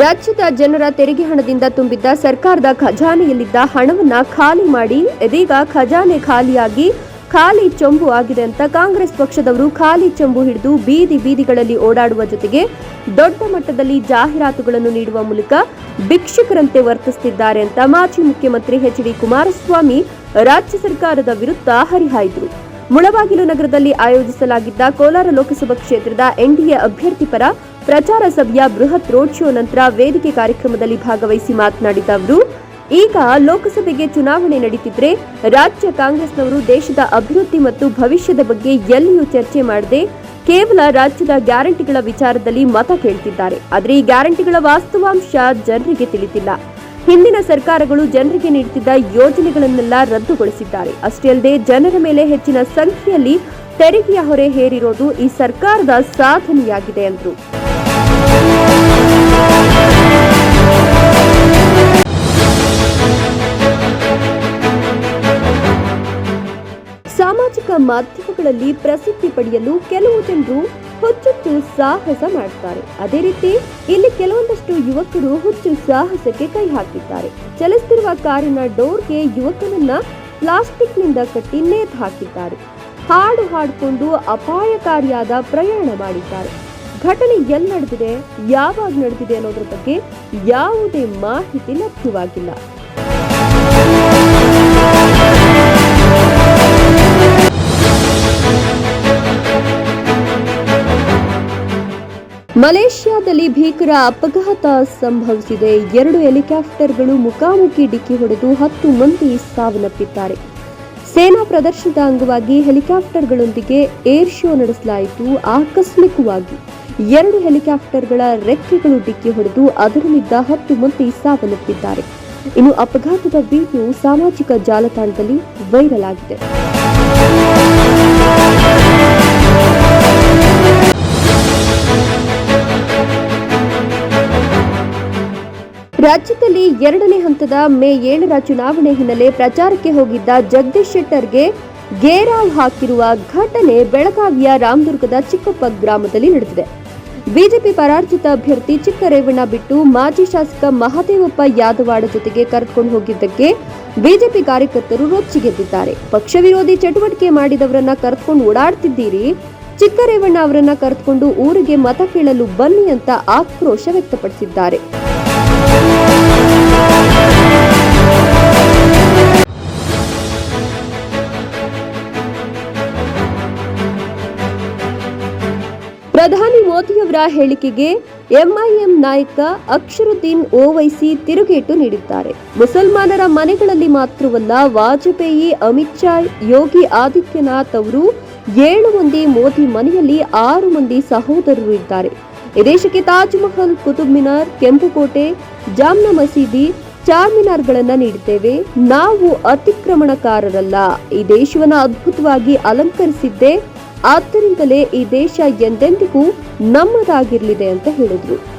ರಾಜ್ಯದ ಜನರ ತೆರಿಗೆ ಹಣದಿಂದ ತುಂಬಿದ್ದ ಸರ್ಕಾರದ ಖಜಾನೆಯಲ್ಲಿದ್ದ ಹಣವನ್ನ ಖಾಲಿ ಮಾಡಿ ಇದೀಗ ಖಜಾನೆ ಖಾಲಿಯಾಗಿ ಖಾಲಿ ಚೊಂಬು ಆಗಿದೆ ಅಂತ ಕಾಂಗ್ರೆಸ್ ಪಕ್ಷದವರು ಖಾಲಿ ಚೊಂಬು ಹಿಡಿದು ಬೀದಿ ಬೀದಿಗಳಲ್ಲಿ ಓಡಾಡುವ ಜೊತೆಗೆ ದೊಡ್ಡ ಮಟ್ಟದಲ್ಲಿ ಜಾಹೀರಾತುಗಳನ್ನು ನೀಡುವ ಮೂಲಕ ಭಿಕ್ಷುಕರಂತೆ ವರ್ತಿಸುತ್ತಿದ್ದಾರೆ ಅಂತ ಮಾಜಿ ಮುಖ್ಯಮಂತ್ರಿ ಎಚ್ ಡಿ ಕುಮಾರಸ್ವಾಮಿ ರಾಜ್ಯ ಸರ್ಕಾರದ ವಿರುದ್ಧ ಹರಿಹಾಯ್ದರು. ಮುಳಬಾಗಿಲು ನಗರದಲ್ಲಿ ಆಯೋಜಿಸಲಾಗಿದ್ದ ಕೋಲಾರ ಲೋಕಸಭಾ ಕ್ಷೇತ್ರದ ಎನ್ಡಿಎ ಅಭ್ಯರ್ಥಿ ಪರ ಪ್ರಚಾರ ಸಭೆಯ ಬೃಹತ್ ರೋಡ್ ಶೋ ನಂತರ ವೇದಿಕೆ ಕಾರ್ಯಕ್ರಮದಲ್ಲಿ ಭಾಗವಹಿಸಿ ಮಾತನಾಡಿದ ಅವರು, ಈಗ ಲೋಕಸಭೆಗೆ ಚುನಾವಣೆ ನಡೀತಿದ್ರೆ ರಾಜ್ಯ ಕಾಂಗ್ರೆಸ್ನವರು ದೇಶದ ಅಭಿವೃದ್ಧಿ ಮತ್ತು ಭವಿಷ್ಯದ ಬಗ್ಗೆ ಎಲ್ಲಿಯೂ ಚರ್ಚೆ ಮಾಡದೆ ಕೇವಲ ರಾಜ್ಯದ ಗ್ಯಾರಂಟಿಗಳ ವಿಚಾರದಲ್ಲಿ ಮತ ಕೇಳ್ತಿದ್ದಾರೆ. ಆದರೆ ಈ ಗ್ಯಾರಂಟಿಗಳ ವಾಸ್ತವಾಂಶ ಜನರಿಗೆ ತಿಳಿದಿಲ್ಲ. ಹಿಂದಿನ ಸರ್ಕಾರಗಳು ಜನರಿಗೆ ನೀಡುತ್ತಿದ್ದ ಯೋಜನೆಗಳನ್ನೆಲ್ಲ ರದ್ದುಗೊಳಿಸಿದ್ದಾರೆ. ಅಷ್ಟೇ ಅಲ್ಲದೆ ಜನರ ಮೇಲೆ ಹೆಚ್ಚಿನ ಸಂಖ್ಯೆಯಲ್ಲಿ ತೆರಿಗೆಯ ಹೊರೆ ಹೇರಿರೋದು ಈ ಸರ್ಕಾರದ ಸಾಧನೆಯಾಗಿದೆ ಎಂದರು ಸಾಮಾಜಿಕ ಮಾಧ್ಯಮಗಳಲ್ಲಿ ಪ್ರಸಿದ್ಧಿ ಪಡೆಯಲು ಕೆಲವು ಜನರು ಹುಚ್ಚುಚ್ಚು ಸಾಹಸ ಮಾಡುತ್ತಾರೆ. ಅದೇ ರೀತಿ, ಇಲ್ಲಿ ಕೆಲವೊಂದಷ್ಟು ಯುವಕರು ಹುಚ್ಚು ಸಾಹಸಕ್ಕೆ ಕೈ ಹಾಕಿದ್ದಾರೆ. ಚಲಿಸುತ್ತಿರುವ ಕಾರಿನ ಡೋರ್ಗೆ ಯುವಕನನ್ನ ಪ್ಲಾಸ್ಟಿಕ್ನಿಂದ ಕಟ್ಟಿ ನೇತು ಹಾಕಿದ್ದಾರೆ. ಹಾಡು ಹಾಡಿಕೊಂಡು ಅಪಾಯಕಾರಿಯಾದ ಪ್ರಯಾಣ ಮಾಡಿದ್ದಾರೆ. ಘಟನೆ ಎಲ್ಲಿ ನಡೆದಿದೆ, ಯಾವಾಗ ನಡೆದಿದೆ ಅನ್ನೋದ್ರ ಬಗ್ಗೆ ಯಾವುದೇ ಮಾಹಿತಿ ಲಭ್ಯವಾಗಿಲ್ಲ. ಮಲೇಷ್ಯಾದಲ್ಲಿ ಭೀಕರ ಅಪಘಾತ ಸಂಭವಿಸಿದೆ. ಎರಡು ಹೆಲಿಕಾಪ್ಟರ್ಗಳು ಮುಖಾಮುಖಿ ಡಿಕ್ಕಿ ಹೊಡೆದು ಹತ್ತು ಮಂದಿ ಸಾವನ್ನಪ್ಪಿದ್ದಾರೆ. ಸೇನಾ ಪ್ರದರ್ಶನದ ಅಂಗವಾಗಿ ಹೆಲಿಕಾಪ್ಟರ್ಗಳೊಂದಿಗೆ ಏರ್ ಶೋ ನಡೆಸಲಾಯಿತು. ಆಕಸ್ಮಿಕವಾಗಿ ಎರಡು ಹೆಲಿಕಾಪ್ಟರ್ಗಳ ರೆಕ್ಕೆಗಳು ಡಿಕ್ಕಿ ಹೊಡೆದು ಅದರಲ್ಲಿದ್ದ ಹತ್ತು ಮಂದಿ ಸಾವನ್ನಪ್ಪಿದ್ದಾರೆ. ಇನ್ನು ಅಪಘಾತದ ವಿಡಿಯೋ ಸಾಮಾಜಿಕ ಜಾಲತಾಣದಲ್ಲಿ ವೈರಲ್ ಆಗಿದೆ. ರಾಜ್ಯದಲ್ಲಿ ಎರಡನೇ ಹಂತದ ಮೇ ಏಳರ ಚುನಾವಣೆ ಹಿನ್ನೆಲೆ ಪ್ರಚಾರಕ್ಕೆ ಹೋಗಿದ್ದ ಜಗದೀಶ್ ಶೆಟ್ಟರ್ಗೆ ಗೇರಾವ್ ಹಾಕಿರುವ ಘಟನೆ ಬೆಳಗಾವಿಯ ರಾಮದುರ್ಗದ ಚಿಕ್ಕಪ್ಪ ಗ್ರಾಮದಲ್ಲಿ ನಡೆದಿದೆ. ಬಿಜೆಪಿ ಪರಾರ್ಜಿತ ಅಭ್ಯರ್ಥಿ ಚಿಕ್ಕರೇವಣ್ಣ ಬಿಟ್ಟು ಮಾಜಿ ಶಾಸಕ ಮಹದೇವಪ್ಪ ಯಾದವಾಡ ಜೊತೆಗೆ ಕರೆದುಕೊಂಡು ಹೋಗಿದ್ದಕ್ಕೆ ಬಿಜೆಪಿ ಕಾರ್ಯಕರ್ತರು ರೊಚ್ಚಿಗೆದ್ದಿದ್ದಾರೆ ಪಕ್ಷ ವಿರೋಧಿ ಚಟುವಟಿಕೆ ಮಾಡಿದವರನ್ನ ಕರೆದುಕೊಂಡು ಓಡಾಡ್ತಿದ್ದೀರಿ. ಚಿಕ್ಕರೇವಣ್ಣ ಅವರನ್ನ ಕರೆದುಕೊಂಡು ಊರಿಗೆ ಮತ ಕೇಳಲು ಬನ್ನಿ ಅಂತ ಆಕ್ರೋಶ ವ್ಯಕ್ತಪಡಿಸಿದ್ದಾರೆ. ಮೋದಿಯವರ ಹೇಳಿಕೆಗೆ ಎಂಐಎಂ ನಾಯಕ ಅಕ್ಷರುದ್ದೀನ್ ಓವೈಸಿ ತಿರುಗೇಟು ನೀಡಿದ್ದಾರೆ. ಮುಸಲ್ಮಾನರ ಮನೆಗಳಲ್ಲಿ ಮಾತ್ರವಲ್ಲ, ವಾಜಪೇಯಿ, ಅಮಿತ್ ಶಾ, ಯೋಗಿ ಆದಿತ್ಯನಾಥ್ ಅವರು ಏಳು ಮಂದಿ ಮೋದಿ ಮನೆಯಲ್ಲಿ ಆರು ಮಂದಿ ಸಹೋದರರು ಇದ್ದಾರೆ. ದೇಶಕ್ಕೆ ತಾಜ್ ಮಹಲ್ ಕುತುಬ್ ಮಿನಾರ್ ಕೆಂಪುಕೋಟೆ, ಜಾಮ್ನ ಮಸೀದಿ, ಚಾರ್ಮಿನಾರ್ಗಳನ್ನು ನೀಡಿದ್ದೇವೆ. ನಾವು ಅತಿಕ್ರಮಣಕಾರರಲ್ಲ. ಈ ದೇಶವನ್ನ ಅದ್ಭುತವಾಗಿ ಅಲಂಕರಿಸಿದ್ದೇ ಆದ್ದರಿಂದಲೇ ಈ ದೇಶ ಎಂದೆಂದಿಗೂ ನಮ್ಮದಾಗಿರಲಿದೆ ಅಂತ ಹೇಳಿದ್ರು.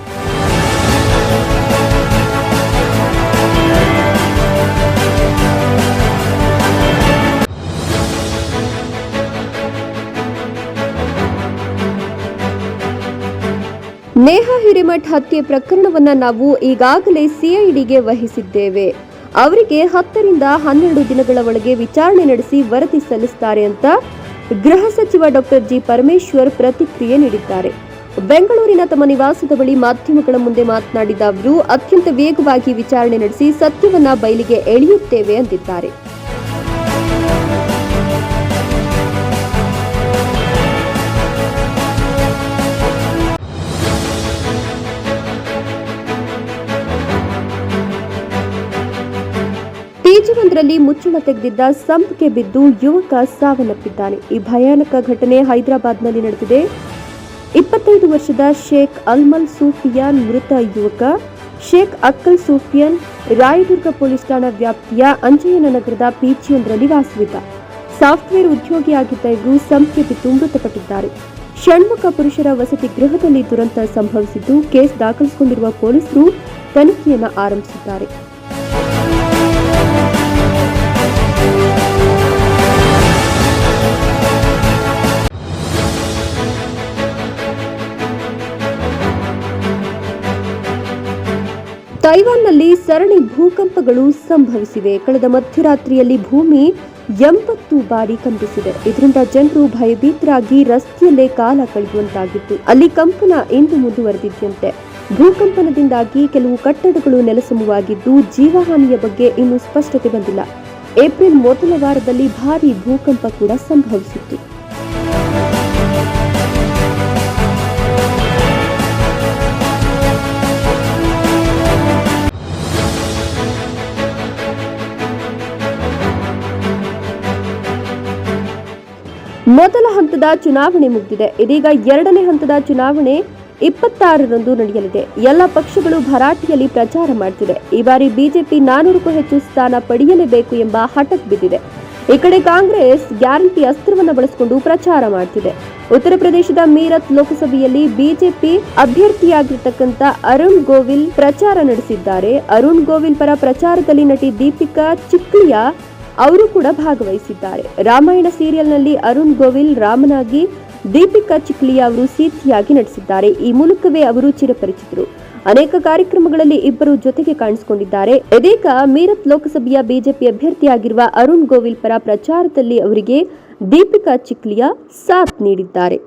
ನೇಹಾ ಹಿರಿಮಠ್ ಹತ್ಯೆ ಪ್ರಕರಣವನ್ನ ನಾವು ಈಗಾಗಲೇ ಸಿಐಡಿಗೆ ವಹಿಸಿದ್ದೇವೆ. ಅವರಿಗೆ ಹತ್ತರಿಂದ ಹನ್ನೆರಡು ದಿನಗಳ ಒಳಗೆ ವಿಚಾರಣೆ ನಡೆಸಿ ವರದಿ ಸಲ್ಲಿಸುತ್ತಾರೆ ಅಂತ ಗೃಹ ಸಚಿವ ಡಾಕ್ಟರ್ ಜಿ ಪರಮೇಶ್ವರ್ ಪ್ರತಿಕ್ರಿಯೆ ನೀಡಿದ್ದಾರೆ. ಬೆಂಗಳೂರಿನ ತಮ್ಮ ನಿವಾಸದ ಬಳಿ ಮಾಧ್ಯಮಗಳ ಮುಂದೆ ಮಾತನಾಡಿದ ಅವರು, ಅತ್ಯಂತ ವೇಗವಾಗಿ ವಿಚಾರಣೆ ನಡೆಸಿ ಸತ್ಯವನ್ನ ಬಯಲಿಗೆ ಎಳೆಯುತ್ತೇವೆ ಅಂದಿದ್ದಾರೆ. ಪಿಜಿಯೊಂದರಲ್ಲಿ ಮುಚ್ಚಳ ತೆಗೆದಿದ್ದ ಸಂಪ್ಗೆ ಬಿದ್ದು ಯುವಕ ಸಾವನ್ನಪ್ಪಿದ್ದಾನೆ. ಈ ಭಯಾನಕ ಘಟನೆ ಹೈದರಾಬಾದ್ನಲ್ಲಿ ನಡೆದಿದೆ. ಇಪ್ಪತ್ತೈದು ವರ್ಷದ ಶೇಖ್ ಅಲ್ಮಲ್ ಸೂಫಿಯಾನ್ ಮೃತ ಯುವಕ, ಶೇಖ್ ಅಕ್ಕಲ್ ಸೂಫಿಯನ್, ರಾಯದುರ್ಗ ಪೊಲೀಸ್ ಠಾಣಾ ವ್ಯಾಪ್ತಿಯ ಅಂಜಯ್ಯನ ನಗರದ ಪಿಜಿಯೊಂದರಲ್ಲಿ ವಾಸವಿದ್ದ ಸಾಫ್ಟ್ವೇರ್ ಉದ್ಯೋಗಿಯಾಗಿದ್ದ ಇವರು ಸಂಪ್ಗೆ ಬಿದ್ದು ಮೃತಪಟ್ಟಿದ್ದಾರೆ. ಷಣ್ಮುಖ ಪುರುಷರ ವಸತಿ ಗೃಹದಲ್ಲಿ ದುರಂತ ಸಂಭವಿಸಿದ್ದು, ಕೇಸ್ ದಾಖಲಿಸಿಕೊಂಡಿರುವ ಪೊಲೀಸರು ತನಿಖೆಯನ್ನು ಆರಂಭಿಸಿದ್ದಾರೆ. ತೈವಾನ್ನಲ್ಲಿ ಸರಣಿ ಭೂಕಂಪಗಳು ಸಂಭವಿಸಿವೆ. ಕಳೆದ ಮಧ್ಯರಾತ್ರಿಯಲ್ಲಿ ಭೂಮಿ ಎಂಬತ್ತು ಬಾರಿ ಕಂಪಿಸಿದೆ. ಇದರಿಂದ ಜನರು ಭಯಭೀತರಾಗಿ ರಸ್ತೆಯಲ್ಲೇ ಕಾಲ ಕಳೆಯುವಂತಾಗಿತ್ತು. ಅಲ್ಲಿ ಕಂಪನ ಇಂದು ಮುಂದುವರೆದಿದ್ದಂತೆ ಭೂಕಂಪನದಿಂದಾಗಿ ಕೆಲವು ಕಟ್ಟಡಗಳು ನೆಲಸಮವಾಗಿದ್ದು, ಜೀವಹಾನಿಯ ಬಗ್ಗೆ ಇನ್ನೂ ಸ್ಪಷ್ಟತೆ ಬಂದಿಲ್ಲ. ಏಪ್ರಿಲ್ ಮೊದಲ ವಾರದಲ್ಲಿ ಭಾರೀ ಭೂಕಂಪ ಕೂಡ ಸಂಭವಿಸಿತ್ತು. ಮೊದಲ ಹಂತದ ಚುನಾವಣೆ ಮುಗಿದಿದೆ. ಇದೀಗ ಎರಡನೇ ಹಂತದ ಚುನಾವಣೆ ಇಪ್ಪತ್ತಾರರಂದು ನಡೆಯಲಿದೆ. ಎಲ್ಲ ಪಕ್ಷಗಳು ಭರಾಟಿಯಲ್ಲಿ ಪ್ರಚಾರ ಮಾಡ್ತಿದೆ ಈ ಬಾರಿ ಬಿಜೆಪಿ ನಾನೂರಕ್ಕೂ ಹೆಚ್ಚು ಸ್ಥಾನ ಪಡೆಯಲೇಬೇಕು ಎಂಬ ಹಠಕ್ ಬಿದ್ದಿದೆ. ಈ ಕಡೆ ಕಾಂಗ್ರೆಸ್ ಗ್ಯಾರಂಟಿ ಅಸ್ತ್ರವನ್ನು ಬಳಸಿಕೊಂಡು ಪ್ರಚಾರ ಮಾಡ್ತಿದೆ. ಉತ್ತರ ಪ್ರದೇಶದ ಮೀರತ್ ಲೋಕಸಭೆಯಲ್ಲಿ ಬಿಜೆಪಿ ಅಭ್ಯರ್ಥಿಯಾಗಿರ್ತಕ್ಕಂಥ ಅರುಣ್ ಗೋವಿಲ್ ಪ್ರಚಾರ ನಡೆಸಿದ್ದಾರೆ. ಅರುಣ್ ಗೋವಿಲ್ ಪರ ಪ್ರಚಾರದಲ್ಲಿ ನಟಿ ದೀಪಿಕಾ ಚಿಕ್ಲಿಯಾ ಅವರು ಕೂಡ ಭಾಗವಹಿಸಿದ್ದಾರೆ. ರಾಮಾಯಣ ಸೀರಿಯಲ್ನಲ್ಲಿ ಅರುಣ್ ಗೋವಿಲ್ ರಾಮನಾಗಿ ದೀಪಿಕಾ ಚಿಕ್ಲಿಯಾ ಅವರು ಸೀತಿಯಾಗಿ ನಟಿಸಿದ್ದಾರೆ. ಈ ಮೂಲಕವೇ ಅವರು ಚಿರಪರಿಚಿತರು. ಅನೇಕ ಕಾರ್ಯಕ್ರಮಗಳಲ್ಲಿ ಇಬ್ಬರು ಜೊತೆಗೆ ಕಾಣಿಸಿಕೊಂಡಿದ್ದಾರೆ. ಇದೀಗ ಮೀರತ್ ಲೋಕಸಭೆಯ ಬಿಜೆಪಿ ಅಭ್ಯರ್ಥಿಯಾಗಿರುವ ಅರುಣ್ ಗೋವಿಲ್ ಪರ ಪ್ರಚಾರದಲ್ಲಿ ಅವರಿಗೆ ದೀಪಿಕಾ ಚಿಕ್ಲಿಯಾ ಸಾಥ್ ನೀಡಿದ್ದಾರೆ.